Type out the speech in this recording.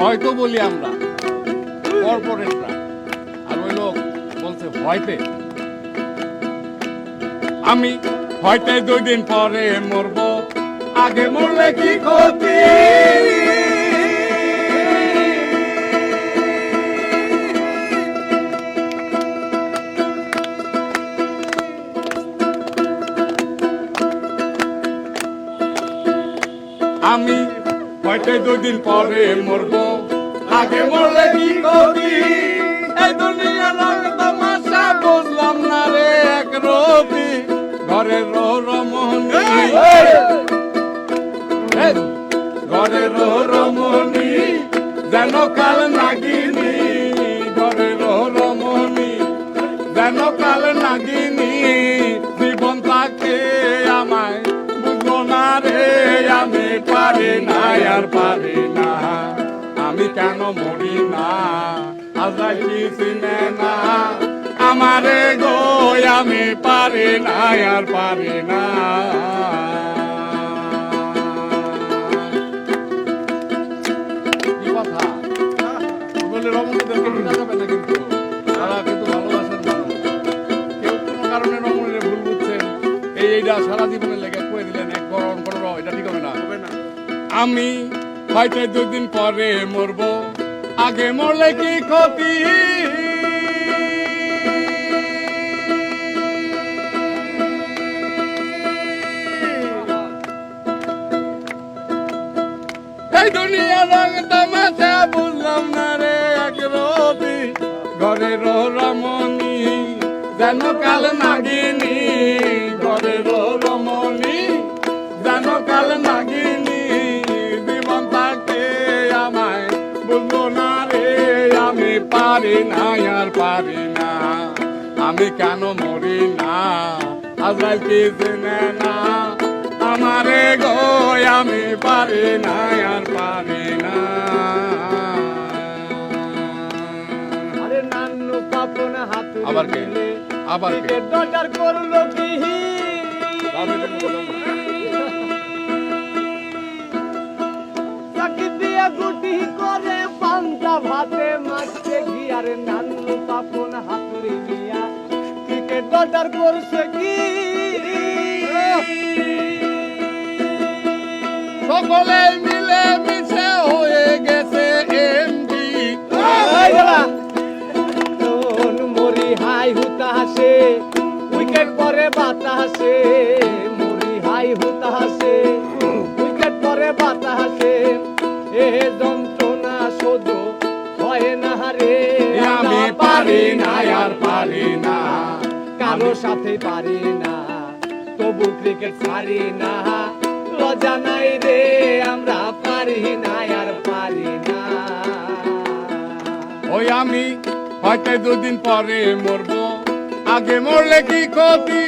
হয়তো বলি আমরা। কর্পোরেটরা আর ওই লোক বলছে, ভয়তে? আমি হয়তো দুই দিন পরে মরব। আগে মরলে কি ক্ষতি? আমি হয়তো দুই দিন পরে মরব। আগে মরলে কি ক্ষতি এই দুনিয়া তামাশা, বুঝলাম না রে এক রবি। ঘরের রমণী ঘরের রমণী যেন কাল নাগিনী। ঘরের রমণী যেন কাল নাগিনী। জীবন তাকে আমায় বুঝলো না রে, আমি পারি না আর পারি আমি কেন মরি না? আজা কি চিনে না? আমারে গো আমি পারি না আর পারি না। সারা লেগে করে দিলেন এক গরম করো এটা ঠিক হবে হবে আমি হয়তো দুদিন পরে মরবো। আগে মরলে কি ক্ষতি? এই দুনিয়া রং তামাশা বুঝলাম এক কাল নাগিনী পারি না আর পারি না। আমি কেন মরি না? আজরাইল কি চিনে না? আমারে গো আমি পারি না আর পারি না। আবার কে? আবার কে? ডটার করল কি? গিয়ার নান্নু পাপন হাতুড়ি নিয়া ক্রিকেট ডটার করছে কি? সকলে মিলে মিশে হয়ে গেছে এমডি। তোন মরি হাই হুতাশে উইকেট পরে বাতাসে। মরি হাই হুতাশে। পারি না, কারও সাথে পারি না, তবু ক্রিকেট পারি না। লজা নাই রে, আমরা পারি না আর পারি না। ওই আমি হয়তো দুদিন পরে মরবো, আগে মরলে কি ক্ষতি?